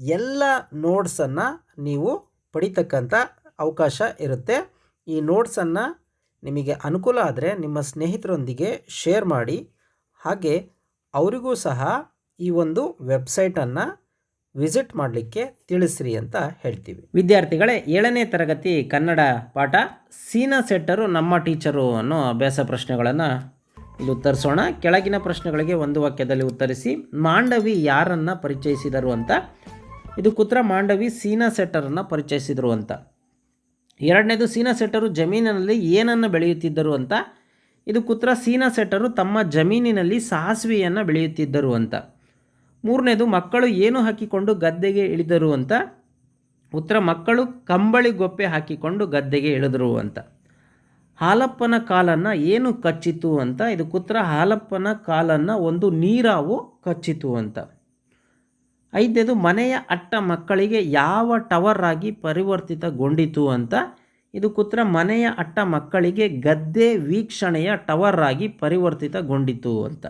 ಎಲ್ಲ ನೋಟ್ಸನ್ನು ನೀವು ಪಡಿತಕ್ಕಂಥ ಅವಕಾಶ ಇರುತ್ತೆ. ಈ ನೋಟ್ಸನ್ನು ನಿಮಗೆ ಅನುಕೂಲ ಆದರೆ ನಿಮ್ಮ ಸ್ನೇಹಿತರೊಂದಿಗೆ ಶೇರ್ ಮಾಡಿ. ಹಾಗೆ ಅವರಿಗೂ ಸಹ ಈ ಒಂದು ವೆಬ್ಸೈಟನ್ನು ವಿಸಿಟ್ ಮಾಡಲಿಕ್ಕೆ ತಿಳಿಸ್ರಿ ಅಂತ ಹೇಳ್ತೀವಿ. ವಿದ್ಯಾರ್ಥಿಗಳೇ, ಏಳನೇ ತರಗತಿ ಕನ್ನಡ ಪಾಠ, ಸೀನಾ ಸೆಟ್ಟರು ನಮ್ಮ ಟೀಚರು ಅನ್ನೋ ಅಭ್ಯಾಸ ಪ್ರಶ್ನೆಗಳನ್ನು ಇಲ್ಲಿ ಉತ್ತರಿಸೋಣ. ಕೆಳಗಿನ ಪ್ರಶ್ನೆಗಳಿಗೆ ಒಂದು ವಾಕ್ಯದಲ್ಲಿ ಉತ್ತರಿಸಿ, ಮಾಂಡವಿ ಯಾರನ್ನು ಪರಿಚಯಿಸಿದರು ಅಂತ ಇದು ಕುತ್ರ ಮಾಂಡವಿ ಸೀನಾ ಸೆಟ್ಟರನ್ನು ಪರಿಚಯಿಸಿದರು ಅಂತ. ಎರಡನೇದು ಸೀನಾ ಸೆಟ್ಟರು ಜಮೀನಿನಲ್ಲಿ ಏನನ್ನು ಬೆಳೆಯುತ್ತಿದ್ದರು ಅಂತ. ಇದು ಕುತ್ರ ಸೀನಾ ಸೆಟ್ಟರು ತಮ್ಮ ಜಮೀನಿನಲ್ಲಿ ಸಾಸಿವೆಯನ್ನು ಬೆಳೆಯುತ್ತಿದ್ದರು ಅಂತ. ಮೂರನೇದು ಮಕ್ಕಳು ಏನು ಹಾಕಿಕೊಂಡು ಗದ್ದೆಗೆ ಇಳಿದರು ಅಂತ. ಉತ್ತರ ಮಕ್ಕಳು ಕಂಬಳಿ ಗೊಪ್ಪೆ ಹಾಕಿಕೊಂಡು ಗದ್ದೆಗೆ ಇಳಿದರು ಅಂತ. ಹಾಲಪ್ಪನ ಕಾಲನ್ನು ಏನು ಕಚ್ಚಿತು ಅಂತ. ಇದು ಕುತ್ರ ಹಾಲಪ್ಪನ ಕಾಲನ್ನು ಒಂದು ನೀರಾವು ಕಚ್ಚಿತು ಅಂತ. ಐದನೇದು ಮನೆಯ ಅಟ್ಟ ಮಕ್ಕಳಿಗೆ ಯಾವ ಟವರ್ ಆಗಿ ಪರಿವರ್ತಿತಗೊಂಡಿತು ಅಂತ. ಇದು ಕುತ್ರ ಮನೆಯ ಅಟ್ಟ ಮಕ್ಕಳಿಗೆ ಗದ್ದೆ ವೀಕ್ಷಣೆಯ ಟವರ್ ಆಗಿ ಪರಿವರ್ತಿತಗೊಂಡಿತು ಅಂತ.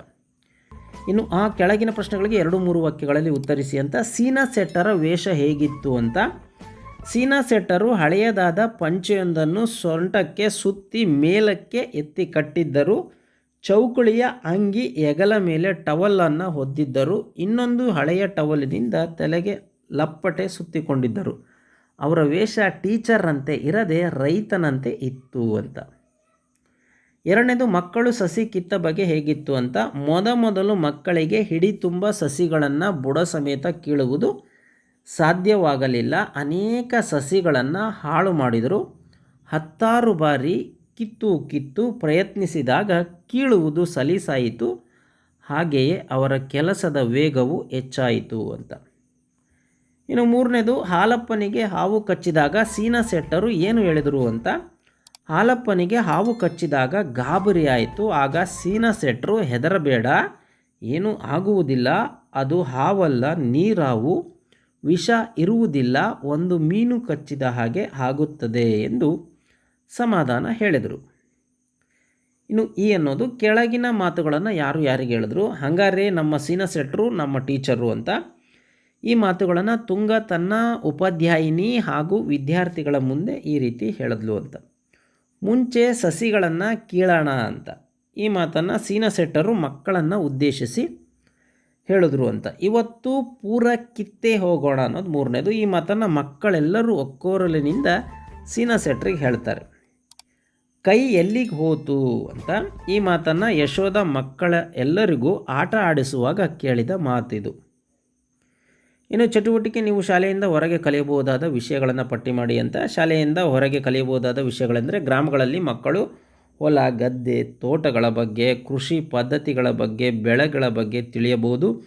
ಇನ್ನು ಆ ಕೆಳಗಿನ ಪ್ರಶ್ನೆಗಳಿಗೆ ಎರಡು ಮೂರು ವಾಕ್ಯಗಳಲ್ಲಿ ಉತ್ತರಿಸಿ ಅಂತ. ಸೀನಾ ಸೆಟ್ಟರ ವೇಷ ಹೇಗಿತ್ತು ಅಂತ. ಸೀನಾ ಸೆಟ್ಟರು ಹಳೆಯದಾದ ಪಂಚೆಯೊಂದನ್ನು ಸೊಂಟಕ್ಕೆ ಸುತ್ತಿ ಮೇಲಕ್ಕೆ ಎತ್ತಿ ಕಟ್ಟಿದ್ದರು. ಚೌಕುಳಿಯ ಅಂಗಿ ಎಗಲ ಮೇಲೆ ಟವಲನ್ನು ಹೊದ್ದಿದ್ದರು. ಇನ್ನೊಂದು ಹಳೆಯ ಟವಲಿನಿಂದ ತಲೆಗೆ ಲಪ್ಪಟೆ ಸುತ್ತಿಕೊಂಡಿದ್ದರು. ಅವರ ವೇಷ ಟೀಚರ್ರಂತೆ ಇರದೆ ರೈತನಂತೆ ಇತ್ತು ಅಂತ. ಎರಡನೇದು, ಮಕ್ಕಳು ಸಸಿ ಕಿತ್ತ ಬಗ್ಗೆ ಹೇಗಿತ್ತು ಅಂತ. ಮೊದಮೊದಲು ಮಕ್ಕಳಿಗೆ ಹಿಡಿ ತುಂಬ ಸಸಿಗಳನ್ನು ಬುಡ ಸಮೇತ ಕೀಳುವುದು ಸಾಧ್ಯವಾಗಲಿಲ್ಲ. ಅನೇಕ ಸಸಿಗಳನ್ನು ಹಾಳು ಮಾಡಿದರು. ಹತ್ತಾರು ಬಾರಿ ಕಿತ್ತು ಕಿತ್ತು ಪ್ರಯತ್ನಿಸಿದಾಗ ಕೀಳುವುದು ಸಲೀಸಾಯಿತು, ಹಾಗೆಯೇ ಅವರ ಕೆಲಸದ ವೇಗವು ಹೆಚ್ಚಾಯಿತು ಅಂತ. ಇನ್ನು ಮೂರನೇದು, ಹಾಲಪ್ಪನಿಗೆ ಹಾವು ಕಚ್ಚಿದಾಗ ಸೀನಾ ಸೆಟ್ಟರು ಏನು ಹೇಳಿದರು ಅಂತ? ಹಾಲಪ್ಪನಿಗೆ ಹಾವು ಕಚ್ಚಿದಾಗ ಗಾಬರಿ ಆಯಿತು, ಆಗ ಸೀನಾ ಸೆಟ್ಟರು ಹೆದರಬೇಡ, ಏನೂ ಆಗುವುದಿಲ್ಲ, ಅದು ಹಾವಲ್ಲ, ನೀರಾವು, ವಿಷ ಇರುವುದಿಲ್ಲ, ಒಂದು ಮೀನು ಕಚ್ಚಿದ ಹಾಗೆ ಆಗುತ್ತದೆ ಎಂದು ಸಮಾಧಾನ ಹೇಳಿದರು. ಇನ್ನು ಈ ಅನ್ನೋದು ಕೆಳಗಿನ ಮಾತುಗಳನ್ನು ಯಾರು ಯಾರಿಗೆ ಹೇಳಿದ್ರು? ಹಂಗಾರೆ ನಮ್ಮ ಸೀನಾ ಸೆಟ್ರು, ನಮ್ಮ ಟೀಚರು ಅಂತ ಈ ಮಾತುಗಳನ್ನು ತುಂಗ ತನ್ನ ಉಪಾಧ್ಯಾಯಿನಿ ಹಾಗೂ ವಿದ್ಯಾರ್ಥಿಗಳ ಮುಂದೆ ಈ ರೀತಿ ಹೇಳಿದ್ಲು ಅಂತ. ಮುಂಚೆ ಸಸಿಗಳನ್ನು ಕೀಳೋಣ ಅಂತ. ಈ ಮಾತನ್ನು ಸೀನಸೆಟ್ಟರು ಮಕ್ಕಳನ್ನು ಉದ್ದೇಶಿಸಿ ಹೇಳಿದ್ರು ಅಂತ. ಇವತ್ತು ಪೂರ ಕಿತ್ತೆ ಹೋಗೋಣ ಅನ್ನೋದು ಮೂರನೇದು. ಈ ಮಾತನ್ನು ಮಕ್ಕಳೆಲ್ಲರೂ ಒಕ್ಕೋರಲಿನಿಂದ ಸೀನಾ ಸೆಟ್ರಿಗೆ ಹೇಳ್ತಾರೆ. ಕೈ ಎಲ್ಲಿಗೆ ಹೋತು ಅಂತ ಈ ಮಾತನ್ನು ಯಶೋದ ಮಕ್ಕಳ ಎಲ್ಲರಿಗೂ ಆಟ ಆಡಿಸುವಾಗ ಕೇಳಿದ ಮಾತಿದು. ಇನ್ನು ಚಟುವಟಿಕೆ ನೀವು ಶಾಲೆಯಿಂದ ಹೊರಗೆ ಕಲಿಯಬಹುದಾದ ವಿಷಯಗಳನ್ನು ಪಟ್ಟಿ ಮಾಡಿ ಅಂತ. ಶಾಲೆಯಿಂದ ಹೊರಗೆ ಕಲಿಯಬಹುದಾದ ವಿಷಯಗಳೆಂದರೆ ಗ್ರಾಮಗಳಲ್ಲಿ ಮಕ್ಕಳು ಹೊಲ, ಗದ್ದೆ, ತೋಟಗಳ ಬಗ್ಗೆ, ಕೃಷಿ ಪದ್ಧತಿಗಳ ಬಗ್ಗೆ, ಬೆಳೆಗಳ ಬಗ್ಗೆ ತಿಳಿಯಬಹುದು.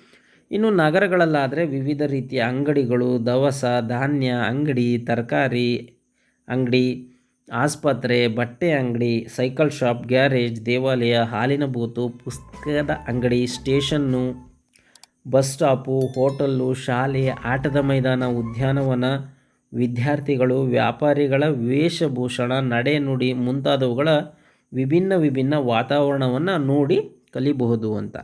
ಇನ್ನು ನಗರಗಳಲ್ಲಾದರೆ ವಿವಿಧ ರೀತಿಯ ಅಂಗಡಿಗಳು, ದವಸ, ಧಾನ್ಯ, ಅಂಗಡಿ, ತರಕಾರಿ, ಅಂಗಡಿ ಆಸ್ಪತ್ರೆ, ಬಟ್ಟೆ ಅಂಗಡಿ, ಸೈಕಲ್ ಶಾಪ್, ಗ್ಯಾರೇಜ್, ದೇವಾಲಯ, ಹಾಲಿನ ಬೂತು, ಪುಸ್ತಕದ ಅಂಗಡಿ, ಸ್ಟೇಷನ್ನು, ಬಸ್ ಸ್ಟಾಪು, ಹೋಟೆಲ್ಲು, ಶಾಲೆ, ಆಟದ ಮೈದಾನ, ಉದ್ಯಾನವನ, ವಿದ್ಯಾರ್ಥಿಗಳು, ವ್ಯಾಪಾರಿಗಳ ವೇಷಭೂಷಣ ನಡೆನುಡಿ ಮುಂತಾದವುಗಳ ವಿಭಿನ್ನ ವಿಭಿನ್ನ ವಾತಾವರಣವನ್ನು ನೋಡಿ ಕಲಿಬಹುದು ಅಂತ.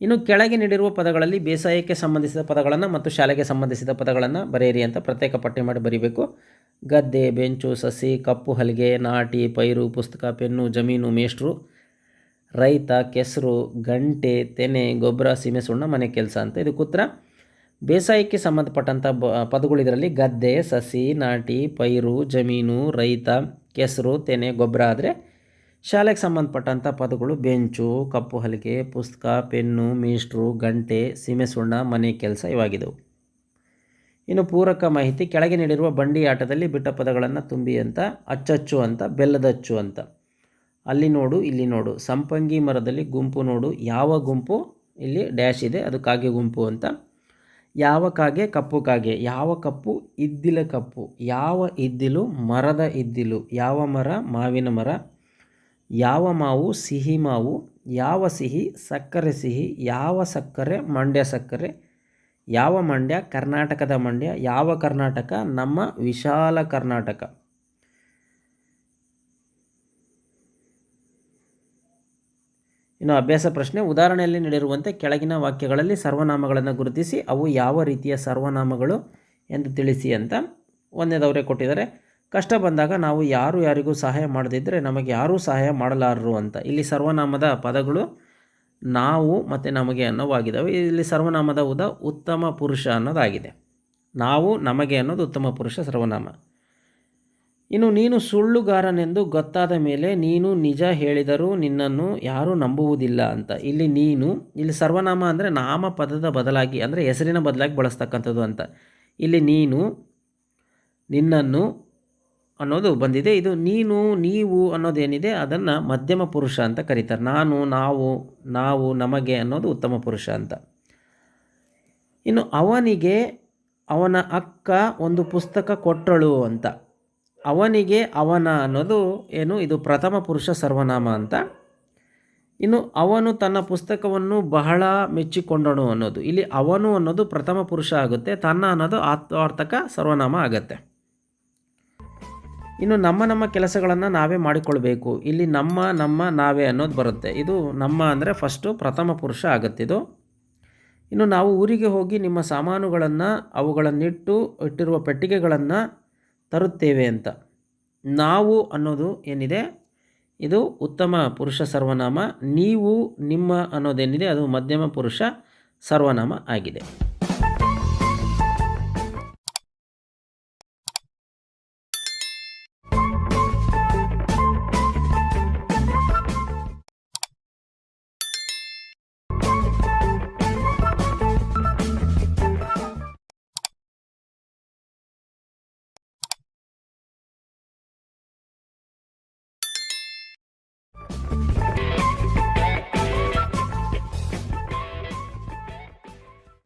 ಇನ್ನು ಕೆಳಗೆ ನೀಡಿರುವ ಪದಗಳಲ್ಲಿ ಬೇಸಾಯಕ್ಕೆ ಸಂಬಂಧಿಸಿದ ಪದಗಳನ್ನು ಮತ್ತು ಶಾಲೆಗೆ ಸಂಬಂಧಿಸಿದ ಪದಗಳನ್ನು ಬರೆಯಿರಿ ಅಂತ ಪ್ರತ್ಯೇಕ ಪಟ್ಟಿ ಮಾಡಿ ಬರೀಬೇಕು. ಗದ್ದೆ, ಬೆಂಚು, ಸಸಿ, ಕಪ್ಪು ಹಲಿಗೆ, ನಾಟಿ, ಪೈರು, ಪುಸ್ತಕ, ಪೆನ್ನು, ಜಮೀನು, ಮೇಷ್ಟ್ರು, ರೈತ, ಕೆಸರು, ಗಂಟೆ, ತೆನೆ, ಗೊಬ್ಬರ, ಸೀಮೆ, ಸುಣ್ಣ, ಮನೆ ಕೆಲಸ ಅಂತ. ಇದಕ್ಕೆ ಉತ್ತರ ಬೇಸಾಯಕ್ಕೆ ಸಂಬಂಧಪಟ್ಟಂಥ ಬ, ಪದಗಳು ಇದರಲ್ಲಿ. ಗದ್ದೆ, ಸಸಿ, ನಾಟಿ, ಪೈರು, ಜಮೀನು, ರೈತ, ಕೆಸರು, ತೆನೆ, ಗೊಬ್ಬರ ಆದರೆ ಶಾಲೆಗೆ ಸಂಬಂಧಪಟ್ಟಂಥ ಪದಗಳು ಬೆಂಚು, ಕಪ್ಪು ಹಲಿಗೆ, ಪುಸ್ತಕ, ಪೆನ್ನು, ಮೇಷ್ಟ್ರು, ಗಂಟೆ, ಸೀಮೆ, ಸುಣ್ಣ, ಮನೆ ಕೆಲಸ ಇವಾಗಿದ್ದವು ಇನ್ನು ಪೂರಕ ಮಾಹಿತಿ ಕೆಳಗೆ ನೀಡಿರುವ ಬಂಡಿ ಆಟದಲ್ಲಿ ಬಿಟ್ಟ ಪದಗಳನ್ನು ತುಂಬಿ ಅಂತ, ಅಚ್ಚಚ್ಚು ಅಂತ, ಬೆಲ್ಲದಚ್ಚು ಅಂತ. ಅಲ್ಲಿ ನೋಡು, ಇಲ್ಲಿ ನೋಡು. ಸಂಪಂಗಿ ಮರದಲ್ಲಿ ಗುಂಪು ನೋಡು. ಯಾವ ಗುಂಪು? ಇಲ್ಲಿ ಡ್ಯಾಶ್ ಇದೆ. ಅದು ಕಾಗೆ ಗುಂಪು ಅಂತ. ಯಾವ ಕಾಗೆ? ಕಪ್ಪು ಕಾಗೆ. ಯಾವ ಕಪ್ಪು? ಇದ್ದಿಲ ಕಪ್ಪು. ಯಾವ ಇದ್ದಿಲು? ಮರದ ಇದ್ದಿಲು. ಯಾವ ಮರ? ಮಾವಿನ ಮರ. ಯಾವ ಮಾವು? ಸಿಹಿ ಮಾವು. ಯಾವ ಸಿಹಿ? ಸಕ್ಕರೆ ಸಿಹಿ. ಯಾವ ಸಕ್ಕರೆ? ಮಂಡ್ಯ ಸಕ್ಕರೆ. ಯಾವ ಮಂಡ್ಯ? ಕರ್ನಾಟಕದ ಮಂಡ್ಯ. ಯಾವ ಕರ್ನಾಟಕ? ನಮ್ಮ ವಿಶಾಲ ಕರ್ನಾಟಕ. ಇನ್ನು ಅಭ್ಯಾಸ ಪ್ರಶ್ನೆ, ಉದಾಹರಣೆಯಲ್ಲಿ ನೀಡಿರುವಂತೆ ಕೆಳಗಿನ ವಾಕ್ಯಗಳಲ್ಲಿ ಸರ್ವನಾಮಗಳನ್ನು ಗುರುತಿಸಿ, ಅವು ಯಾವ ರೀತಿಯ ಸರ್ವನಾಮಗಳು ಎಂದು ತಿಳಿಸಿ ಅಂತ ಒಂದೇದವರೇ ಕೊಟ್ಟಿದ್ದಾರೆ. ಕಷ್ಟ ಬಂದಾಗ ನಾವು ಯಾರು ಯಾರಿಗೂ ಸಹಾಯ ಮಾಡದಿದ್ದರೆ ನಮಗೆ ಯಾರೂ ಸಹಾಯ ಮಾಡಲಾರರು ಅಂತ. ಇಲ್ಲಿ ಸರ್ವನಾಮದ ಪದಗಳು ನಾವು ಮತ್ತು ನಮಗೆ ಅನ್ನೋವಾಗಿದ್ದಾವೆ. ಇಲ್ಲಿ ಸರ್ವನಾಮದ ಉದ ಉತ್ತಮ ಪುರುಷ ಅನ್ನೋದಾಗಿದೆ. ನಾವು ನಮಗೆ ಅನ್ನೋದು ಉತ್ತಮ ಪುರುಷ ಸರ್ವನಾಮ. ಇನ್ನು ನೀನು ಸುಳ್ಳುಗಾರನೆಂದು ಗೊತ್ತಾದ ಮೇಲೆ ನೀನು ನಿಜ ಹೇಳಿದರೂ ನಿನ್ನನ್ನು ಯಾರೂ ನಂಬುವುದಿಲ್ಲ ಅಂತ. ಇಲ್ಲಿ ನೀನು, ಇಲ್ಲಿ ಸರ್ವನಾಮ ಅಂದರೆ ನಾಮ ಪದದ ಬದಲಾಗಿ, ಅಂದರೆ ಹೆಸರಿನ ಬದಲಾಗಿ ಬಳಸ್ತಕ್ಕಂಥದ್ದು ಅಂತ. ಇಲ್ಲಿ ನೀನು ನಿನ್ನನ್ನು ಅನ್ನೋದು ಬಂದಿದೆ. ಇದು ನೀನು, ನೀವು ಅನ್ನೋದೇನಿದೆ ಅದನ್ನು ಮಧ್ಯಮ ಪುರುಷ ಅಂತ ಕರೀತಾರೆ. ನಾನು, ನಾವು ನಾವು, ನಮಗೆ ಅನ್ನೋದು ಉತ್ತಮ ಪುರುಷ ಅಂತ. ಇನ್ನು ಅವನಿಗೆ ಅವನ ಅಕ್ಕ ಒಂದು ಪುಸ್ತಕ ಕೊಟ್ಟಳು ಅಂತ. ಅವನಿಗೆ ಅವನ ಅನ್ನೋದು ಏನು, ಇದು ಪ್ರಥಮ ಪುರುಷ ಸರ್ವನಾಮ ಅಂತ. ಇನ್ನು ಅವನು ತನ್ನ ಪುಸ್ತಕವನ್ನು ಬಹಳ ಮೆಚ್ಚಿಕೊಂಡನು ಅನ್ನೋದು. ಇಲ್ಲಿ ಅವನು ಅನ್ನೋದು ಪ್ರಥಮ ಪುರುಷ ಆಗುತ್ತೆ. ತನ್ನ ಅನ್ನೋದು ಆತ್ಮಾರ್ಥಕ ಸರ್ವನಾಮ ಆಗುತ್ತೆ. ಇನ್ನು ನಮ್ಮ ನಮ್ಮ ಕೆಲಸಗಳನ್ನು ನಾವೇ ಮಾಡಿಕೊಳ್ಬೇಕು. ಇಲ್ಲಿ ನಮ್ಮ ನಮ್ಮ, ನಾವೇ ಅನ್ನೋದು ಬರುತ್ತೆ. ಇದು ನಮ್ಮ ಅಂದರೆ ಫಸ್ಟು ಪ್ರಥಮ ಪುರುಷ ಆಗತ್ತಿದು ಇನ್ನು ನಾವು ಊರಿಗೆ ಹೋಗಿ ನಿಮ್ಮ ಸಾಮಾನುಗಳನ್ನು ಅವುಗಳನ್ನಿಟ್ಟು ಇಟ್ಟಿರುವ ಪೆಟ್ಟಿಗೆಗಳನ್ನು ತರುತ್ತೇವೆ ಅಂತ. ನಾವು ಅನ್ನೋದು ಏನಿದೆ? ಇದು ಉತ್ತಮ ಪುರುಷ ಸರ್ವನಾಮ. ನೀವು ನಿಮ್ಮ ಅನ್ನೋದೇನಿದೆ? ಅದು ಮಧ್ಯಮ ಪುರುಷ ಸರ್ವನಾಮ ಆಗಿದೆ.